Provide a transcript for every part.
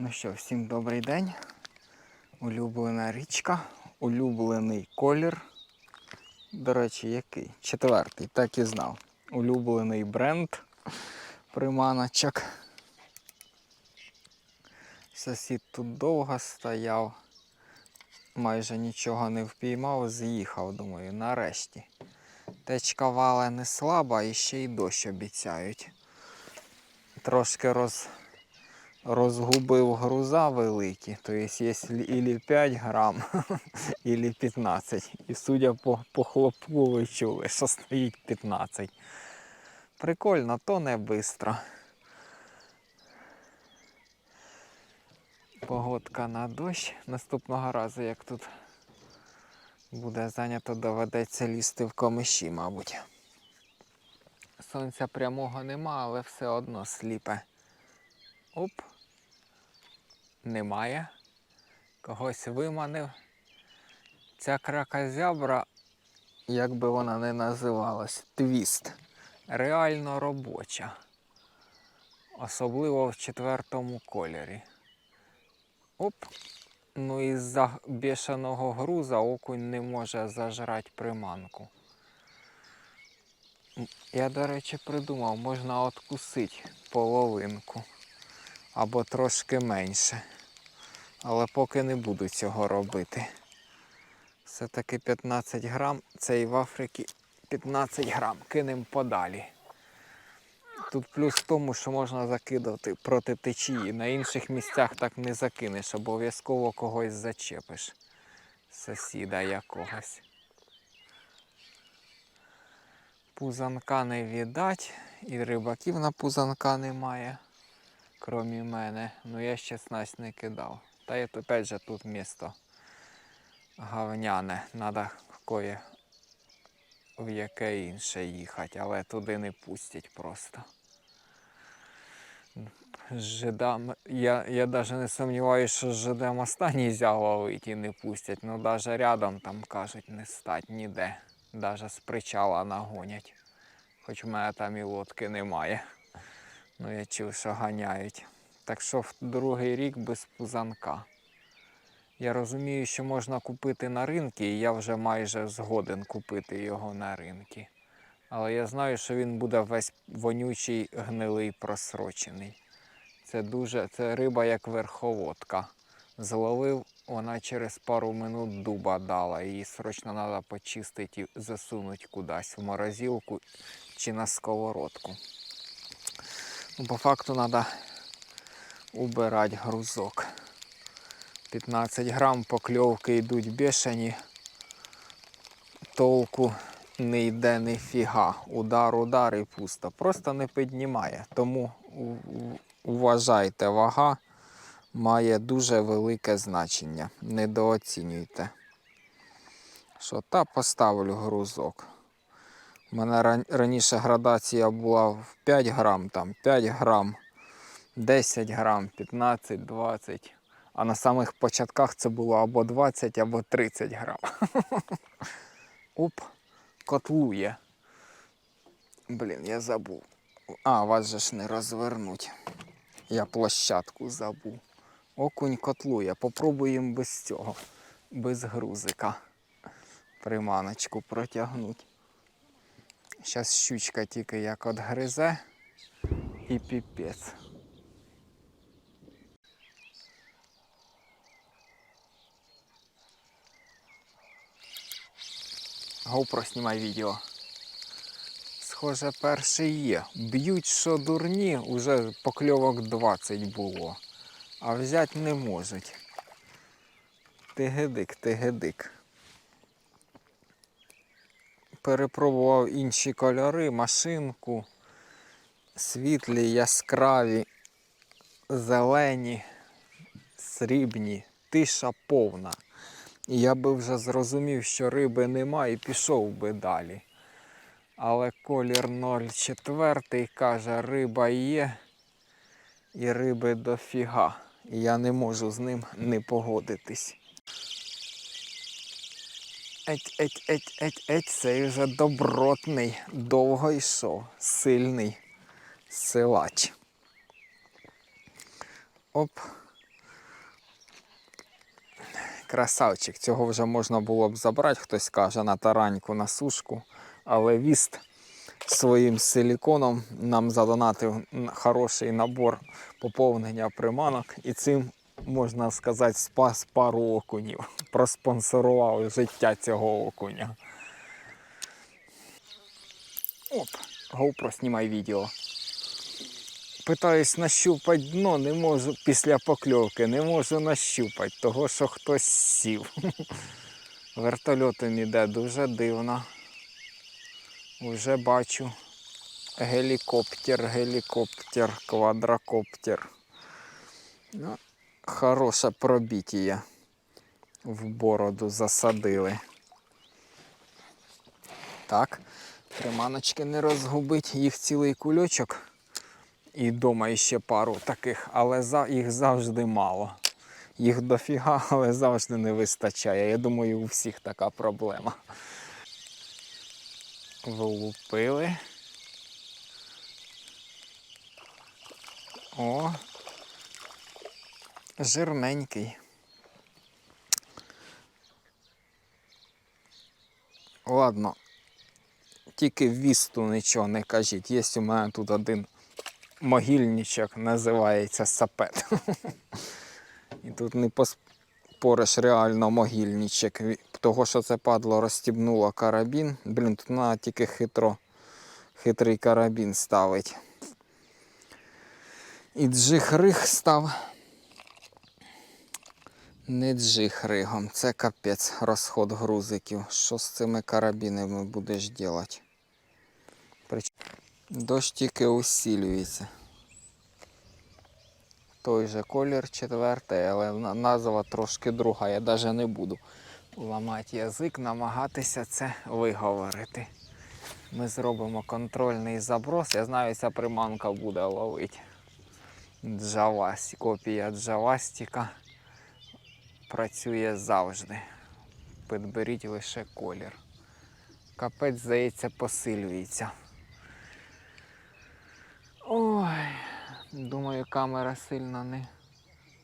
Ну що, всім добрий день. Улюблена річка, улюблений колір. До речі, який? Четвертий, так і знав. Улюблений бренд приманочок. Сусід тут довго стояв, майже нічого не впіймав, з'їхав, думаю, нарешті. Течка вала не слаба і ще й дощ обіцяють. Трошки роз розгубив груза великі, то є ілі 5 грам, ілі 15. І судя по, по хлопку, ви чули, що стоїть 15. Прикольно, то не швидко. Погодка на дощ. Наступного разу, як тут буде зайнято, доведеться лізти в комиші, мабуть. Сонця прямого нема, але все одно сліпе. Оп. Немає. Когось виманив. Ця кракозябра, як би вона не називалась, твіст. Реально робоча. Особливо в четвертому кольорі. Оп. Ну із-за бішеного груза окунь не може зажрати приманку. Я, до речі, придумав, можна откусити половинку або трошки менше. Але поки не буду цього робити. Все-таки 15 грам, це і в Африці 15 грам, кинемо подалі. Тут плюс в тому, що можна закидати проти течії. На інших місцях так не закинеш, обов'язково когось зачепиш. Сусіда якогось. Пузанка не віддать, і рибаків на пузанка немає, крім мене. Ну я ще снасть не кидав. Та й опять же тут місто гавняне. Треба кое в яке інше їхати, але туди не пустять просто. Жидам, я, я навіть не сумніваюся, що з жидем останній зяв і не пустять. Ну навіть рядом там кажуть не стать ніде. Навіть з причала нагонять. Хоч в мене там і лодки немає. Ну я чув, що ганяють. Так що в другий рік без пузанка. Я розумію, що можна купити на ринку, і я вже майже згоден купити його на ринку. Але я знаю, що він буде весь вонючий, гнилий, просрочений. Це дуже, це риба як верховодка. Зловив, вона через пару минут дуба дала. Її срочно треба почистити і засунути кудись в морозилку чи на сковородку. Ну, по факту треба убирати грузок. 15 грам покльовки йдуть бешені. Толку не йде ніфіга. Удар, удар і пусто. Просто не піднімає. Тому уважайте, вага має дуже велике значення. Недооцінюйте. Що, та поставлю грузок. У мене раніше градація була в 5 грам, там 5 грам, 10 грам, 15, 20. А на самих початках це було або 20, або 30 грам. Оп, котлує. Блін, я забув. А, вас же ж не розвернуть. Я площадку забув. Окунь котлує. Попробуємо без цього, без грузика. Приманочку протягнути. Зараз щучка тільки як отгризе і піпець. GoPro знімай відео. Схоже, перший є. Б'ють, що дурні, уже покльовок 20 було. А взяти не можуть. Тигедик, тигедик. Перепробував інші кольори, машинку, світлі, яскраві, зелені, срібні, тиша повна. І я би вже зрозумів, що риби нема і пішов би далі. Але колір 04 каже, риба є і риби дофіга. І я не можу з ним не погодитись. Еть, еть, еть, еть, еть, цей вже добротний, довго йшов, сильний силач. Оп, Красавчик, цього вже можна було б забрати, хтось каже, на тараньку, на сушку. Але віст своїм силіконом нам задонатив хороший набор поповнення приманок. І цим, можна сказати, спас пару окунів. Проспонсорував життя цього окуня. Оп, GoPro, знімай відео. Питаюсь нащупати дно, не можу після покльовки, не можу нащупати, того що хтось сів. Вертольотом іде дуже дивно. Уже бачу. Гелікоптер, гелікоптер, квадрокоптер. Ну, хороше пробіття. В бороду засадили. Так, приманочки не розгубить, їх цілий кульочок. І вдома ще пару таких, але за, їх завжди мало. Їх дофіга, але завжди не вистачає. Я думаю, у всіх така проблема. Влупили. О, жирненький. Ладно, тільки вісту нічого не кажіть. Є у мене тут один могильничок, називається сапет. І тут не поспориш реально могильничок. Того, що це падло розстібнуло карабін. Блін, тут треба тільки хитро, хитрий карабін ставить. І джих-риг став. Не джих-ригом, це капець розход грузиків. Що з цими карабінами будеш робити? Дощ тільки усилюється. Той же колір четвертий, але назва трошки друга. Я навіть не буду ламати язик, намагатися це виговорити. Ми зробимо контрольний заброс. Я знаю, ця приманка буде ловити. Джавас, копія джавастика працює завжди. Підберіть лише колір. Капець, здається, посилюється. Ой, думаю, камера сильно не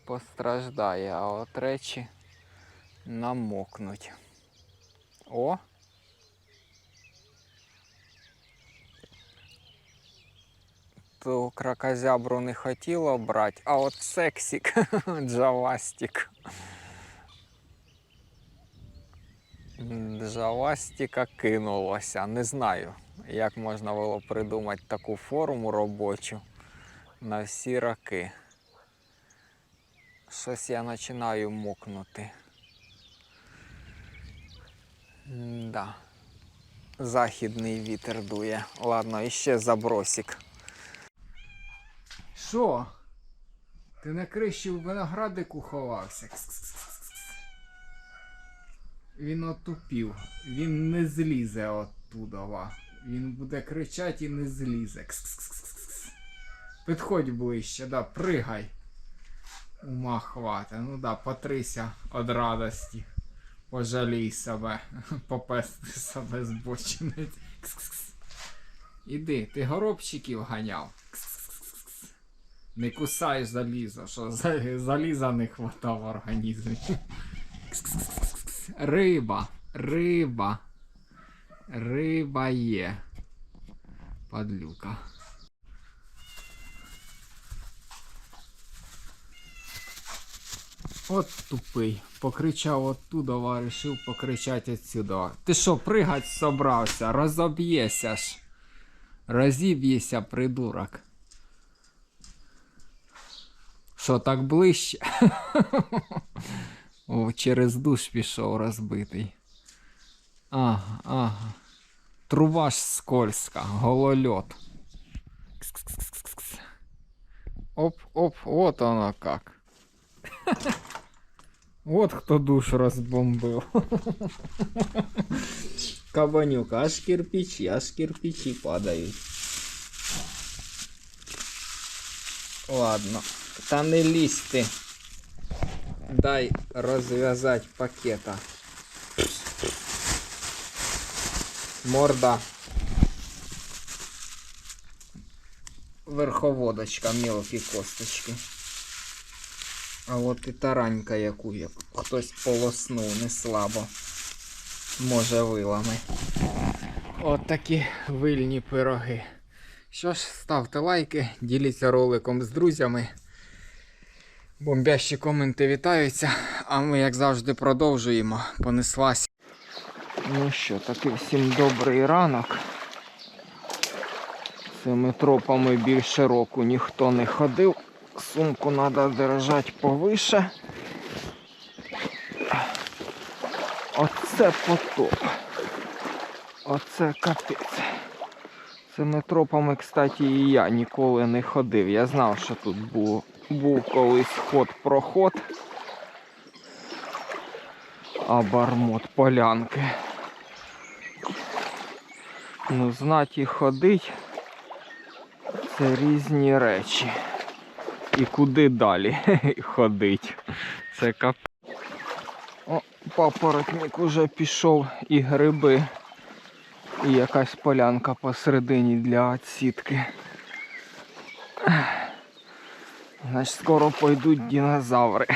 постраждає, а от речі намокнуть. О! Ту кракозябру не хотіло брати, а от сексік, джавастик. Джавастика кинулося. Не знаю, як можна було придумати таку форму робочу на всі роки. Щось я починаю мокнути. Да. Західний вітер дує. Ладно, іще забросик. Що? Ти на криші в виноградику ховався? Він отупів. Він не злізе оттуда. Він буде кричати і не злізе. Кс-кс-кс-кс-кс. Підходь ближче, да, пригай. Ума хвата. Ну да, потрися від радості. Пожалій себе. Попести себе збочинець. Іди, ти горобчиків ганяв. Кс-кс-кс-кс. Не кусай залізо, що за- заліза не хватав в організмі. Кс-кс-кс-кс. Риба, риба. Риба є. Падлюка. От тупий. Покричав оттуда, а решив покричати отсюда. Ти що, пригать собрався? Розоб'єся ж. Розіб'єся, придурок. Що, так ближче? О, через душ пішов розбитий. Ага, ага. Труба ж скользка, голольот. Оп, оп, вот оно как. Вот хто душ розбомбив. Кабанюка, аж кирпичі, аж кирпичі падають. Ладно, та не лізь ти. Дай розв'язати пакета. Морда. Верховодочка, мелкі косточки. А от і таранька, яку як хтось полоснув не слабо. Може вилами. От такі вильні пироги. Що ж, ставте лайки, діліться роликом з друзями. Бомбящі коменти вітаються, а ми, як завжди, продовжуємо. Понеслась. Ну що, таки всім добрий ранок. Цими тропами більше року ніхто не ходив. Сумку треба держати повише. Оце потоп. Оце капець. Цими тропами, кстати, і я ніколи не ходив. Я знав, що тут був, був колись ход-проход. А бармот полянки. Ну, знать і ходить це різні речі. І куди далі ходить. Це кап. О, папоротник уже пішов і гриби. І якась полянка посередині для отсітки. Значить, скоро пойдуть динозаври.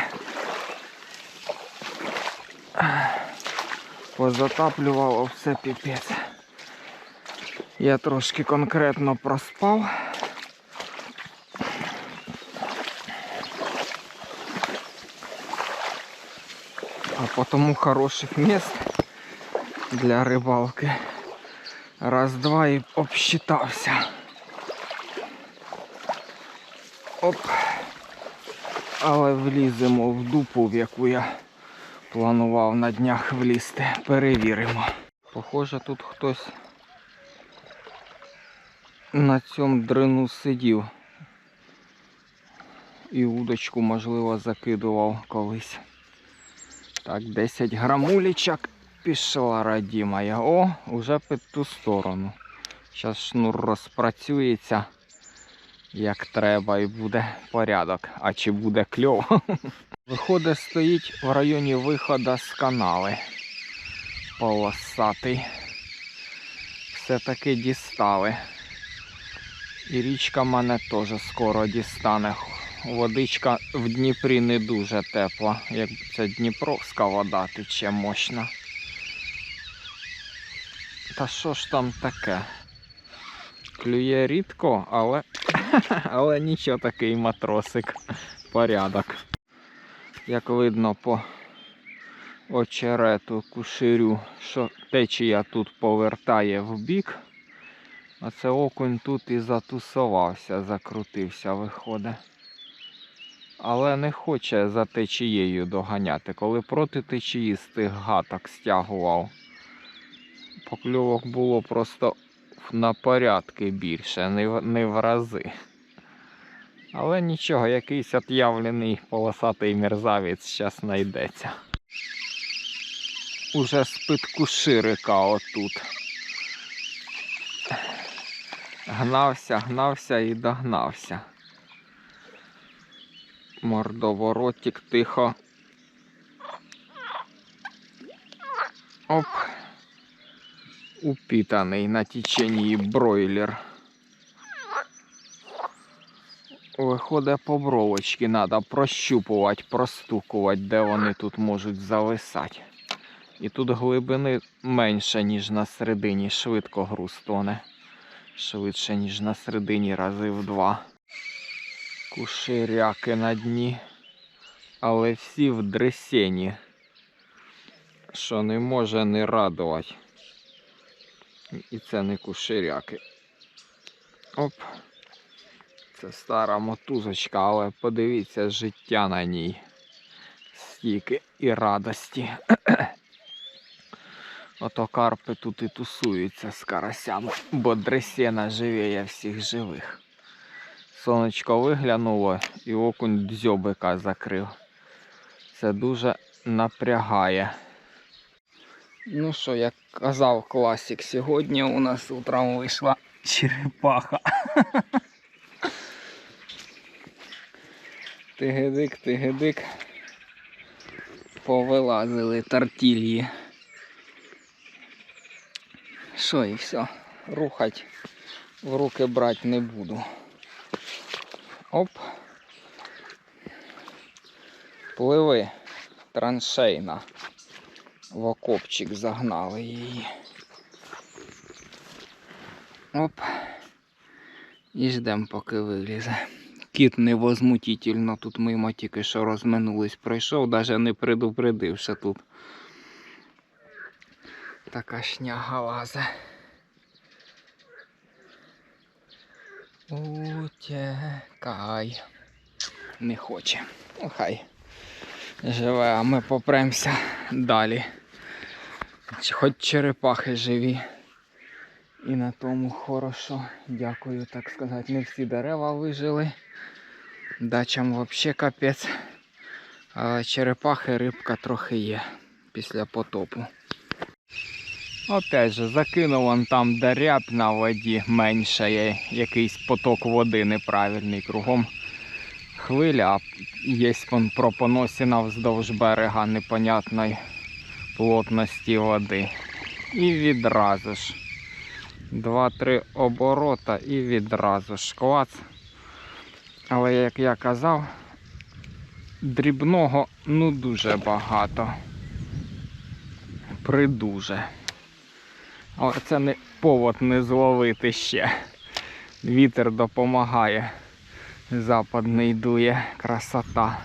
Позатаплювало все піпець. Я трошки конкретно проспав. А потому хороших мест для рибалки. Раз-два і обсчитався. Оп. Але вліземо в дупу, в яку я планував на днях влізти. Перевіримо. Похоже, тут хтось на цьому дрину сидів. І удочку, можливо, закидував колись. Так, 10 грамулічок пішла раді моя. О, уже під ту сторону. Зараз шнур розпрацюється як треба і буде порядок. А чи буде кльово? Виходить, стоїть в районі виходу з канали. Полосатий. Все-таки дістали. І річка мене теж скоро дістане. Водичка в Дніпрі не дуже тепла, як це Дніпровська вода тече мощна. Та що ж там таке? Клює рідко, але, але нічого такий матросик. Порядок. Як видно по очерету куширю, що течія тут повертає в бік. А це окунь тут і затусувався, закрутився, виходить. Але не хоче за течією доганяти. Коли проти течії з тих гаток стягував, покльовок було просто на порядки більше, не в, не в рази. Але нічого, якийсь от'явлений полосатий мерзавець зараз знайдеться. Уже з-під куширика отут. Гнався, гнався і догнався. Мордоворотик тихо. Оп. Упітаний на теченні бройлер. Виходить по бровочки, треба прощупувати, простукувати, де вони тут можуть зависати. І тут глибини менше, ніж на середині, швидко груз тоне. Швидше, ніж на середині рази в два. Куширяки на дні, але всі в дресені, що не може не радувати. І це не куширяки. Оп. Це стара мотузочка, але подивіться життя на ній. Стільки і радості. Ото карпи тут і тусуються з карасями, бо дресена живіє всіх живих. Сонечко виглянуло і окунь дзьобика закрив. Це дуже напрягає. Ну що, як казав класик, сьогодні у нас утром вийшла черепаха. Тигидик, тигидик. Повилазили тартільї. Що і все, рухать в руки брати не буду. Оп. Пливи траншейна. В окопчик загнали її. Оп. І ждем, поки вилізе. Кіт невозмутительно тут мимо тільки що розминулись, пройшов, навіть не предупредив, що тут така шняга лазе. Утекай. Не хоче. Ну, живе, а ми попремся далі. Хоч черепахи живі. І на тому хорошо. Дякую, так сказати. Не всі дерева вижили. Дачам взагалі капець. Але черепахи рибка трохи є після потопу. Опять же, закинув он там де ряб на воді менше є, якийсь поток води неправильний кругом. Хвиля, є вон пропоносіна вздовж берега непонятної плотності води. І відразу ж. Два-три оборота і відразу ж клац. Але як я казав, дрібного ну дуже багато. Придуже. Але це не повод не зловити ще. Вітер допомагає. Западний дує, красота.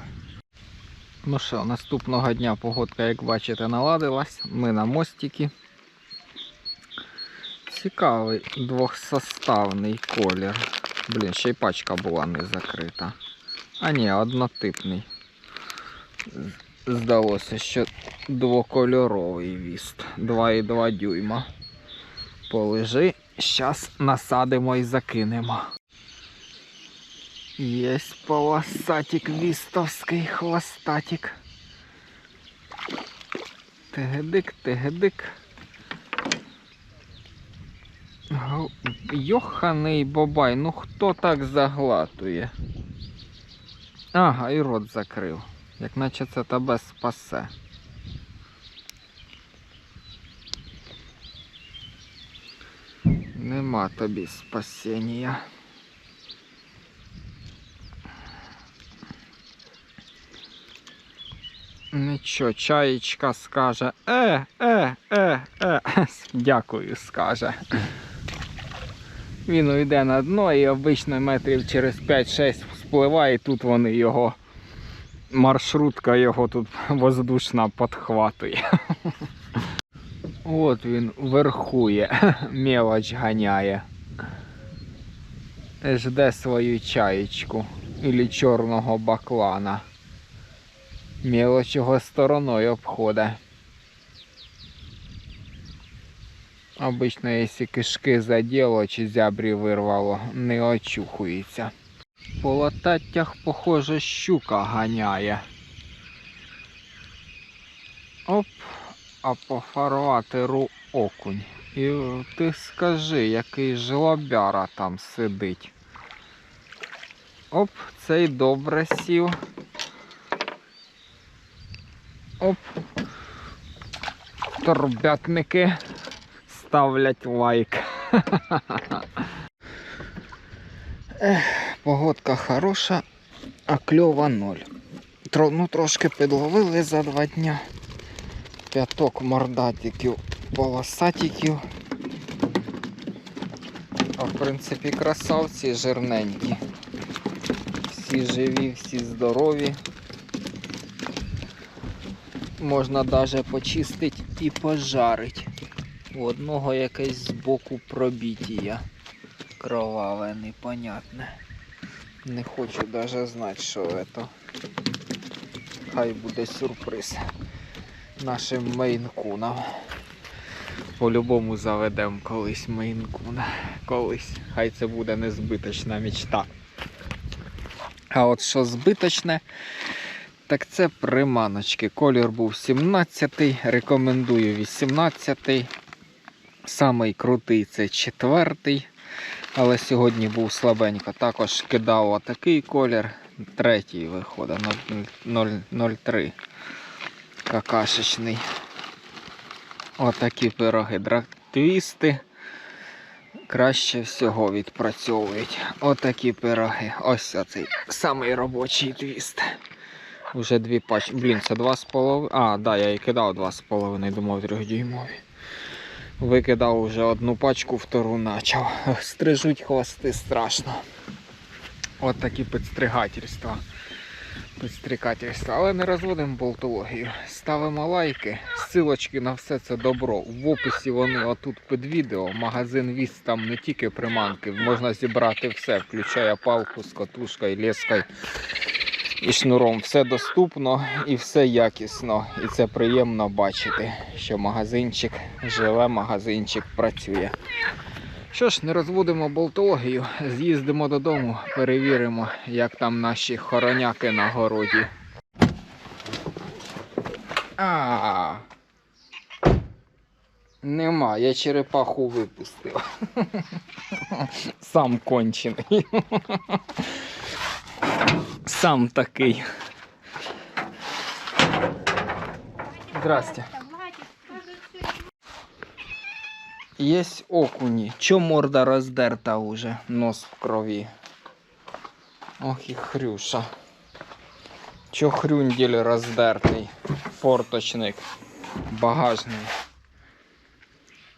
Ну що, наступного дня погодка, як бачите, наладилась. Ми на мостики. Цікавий двохсоставний колір. Блін, ще й пачка була не закрита. А ні, однотипний. Здалося, що двокольоровий віст. 2,2 дюйма. Полежи, зараз насадимо і закинемо. Єсть полосатик вістовський хвостатик. Тегедик, тегедик. Йоханий бабай, ну хто так заглатує? Ага, і рот закрив. Як наче це тебе спасе. Нема тобі спасіння. Нічого, чаєчка скаже. Е, е, е, е. Дякую, скаже. Він уйде на дно і обично метрів через 5-6 спливає, і тут вони його. Маршрутка його тут воздушна підхватує. От він верхує, мелоч ганяє. Жде свою чаєчку ілі чорного баклана. Мелоч його стороною обходить. Обично, якщо кишки заділо чи зябрі вирвало, не очухується. По лататтях, похоже, щука ганяє. Оп, а по фарватеру окунь. І ти скажи, який жлобяра там сидить. Оп, цей добре сів. Оп. Торбятники ставлять лайк. Ех, погодка хороша, а кльова ноль. Тро, ну, трошки підловили за два дня. П'яток мордатиків, полосатиків. А в принципі красавці жирненькі. Всі живі, всі здорові. Можна навіть почистити і пожарити. У одного якесь збоку пробіття. Кроваве, непонятне. Не хочу навіть знати, що це. Хай буде сюрприз нашим мейнкунам. По-любому заведемо колись мейнкуна. Колись. Хай це буде незбиточна мечта. А от що збиточне, так це приманочки. Колір був 17 рекомендую 18 Самий крутий це четвертий. Але сьогодні був слабенько. Також кидав отакий колір. Третій виходить 0,03 какашечний. Отакі пироги. Драктвісти краще всього відпрацьовують. Отакі пироги. Ось оцей самий робочий твіст. Уже дві пачки. Блін, це два з половиною. А, да, я і кидав два з половиною, думав трьохдюймові. Викидав уже одну пачку, втору начав. Стрижуть хвости страшно. От такі підстригательства. Підстригательства. Але не розводимо болтологію. Ставимо лайки, ссылочки на все це добро. В описі вони отут під відео. Магазин віз там не тільки приманки, можна зібрати все, включає палку з катушкою, лескою і шнуром. Все доступно і все якісно. І це приємно бачити, що магазинчик живе, магазинчик працює. Що ж, не розводимо болтологію, з'їздимо додому, перевіримо, як там наші хороняки на городі. А. Нема, я черепаху випустив. Сам кончений. Сам такий. Здрасте. Є окуні. Чо морда роздерта уже? Нос в крові. Ох і хрюша. Чо хрюнділь роздертий? Форточник. Багажний.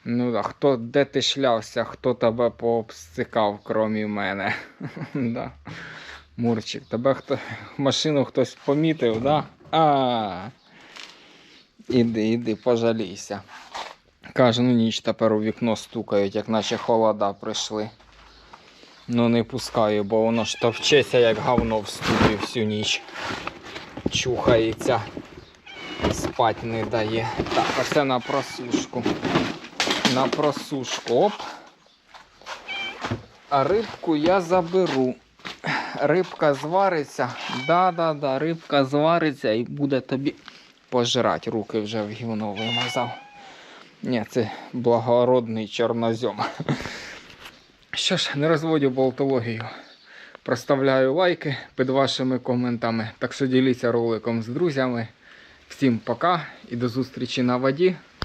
Ну да, хто, де ти шлявся, хто тебе пообстикав, крім мене. да. Мурчик, тебе хто машину хтось помітив, да? А. Іди, іди, пожалійся. Каже, ну ніч тепер у вікно стукають, як наче холода прийшли. Ну не пускаю, бо воно ж товчеться, як говно в студії всю ніч. Чухається. Спать не дає. Так, оце на просушку. На просушку. Оп. А рибку я заберу. Рибка звариться. Да-да-да, рибка звариться і буде тобі пожрать. Руки вже в гівно вимазав. Ні, це благородний чорнозьом. Що ж, не розводю болтологію. Проставляю лайки під вашими коментами. Так що діліться роликом з друзями. Всім пока і до зустрічі на воді.